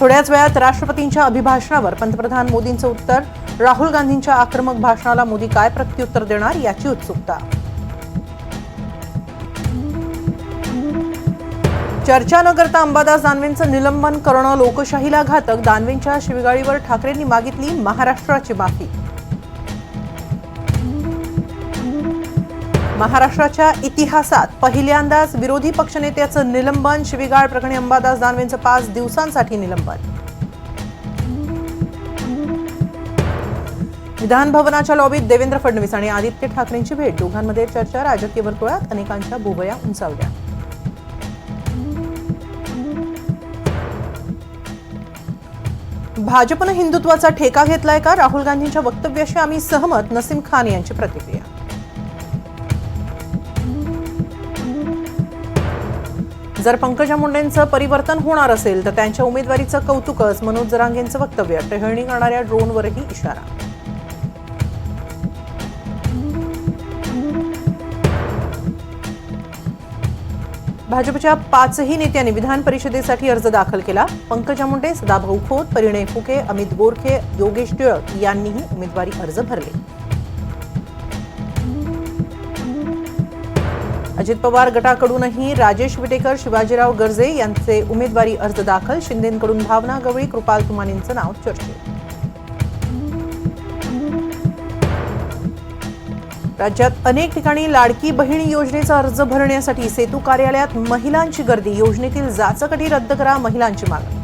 थोड्याच वेळात राष्ट्रपतींच्या अभिभाषणावर पंतप्रधान मोदींचं उत्तर. राहुल गांधींच्या आक्रमक भाषणाला मोदी काय प्रत्युत्तर देणार याची उत्सुकता. चर्चा न करता अंबादास दानवेंचं निलंबन करणं लोकशाहीला घातक. दानवेंच्या शिवगाळीवर ठाकरेंनी मागितली महाराष्ट्राची माफी. महाराष्ट्राच्या इतिहासात पहिल्यांदाच विरोधी पक्षनेत्याचं निलंबन शिवीगाळ प्रकरणी अंबादास दानवेंचं पाच दिवसांसाठी निलंबन. विधान भवनाच्या लॉबीत देवेंद्र फडणवीस आणि आदित्य ठाकरेंची भेट. दोघांमध्ये चर्चा राजकीय वर्तुळात अनेकांच्या भुवया उंचावल्या. भाजपनं हिंदुत्वाचा ठेका घेतलाय का? राहुल गांधींच्या वक्तव्याशी आम्ही सहमत नसीम खान यांची प्रतिक्रिया. जर पंकजा मुंडेंचं परिवर्तन होणार असेल तर त्यांच्या उमेदवारीचं कौतुकच मनोज जरांगेंचं वक्तव्य. टहळणी करणाऱ्या ड्रोनवरही इशारा. भाजपच्या पाचही नेत्यांनी विधान परिषदेसाठी अर्ज दाखल केला. पंकजा मुंडे सदाभाऊ खोत परिणय फुके अमित गोरखे योगेश टिळक यांनीही उमेदवारी अर्ज भरले. अजित पवार गटाकडूनही राजेश विटेकर शिवाजीराव गर्जे यांचे उमेदवारी अर्ज दाखल. शिंदेकडून भावना गवळी कृपाल तुमानींचं नाव चर्चेत. राज्यात अनेक ठिकाणी लाडकी बहिणी योजनेचा अर्ज भरण्यासाठी सेतू कार्यालयात महिलांची गर्दी. योजनेतील जाचकटी रद्द करा महिलांची मागणी.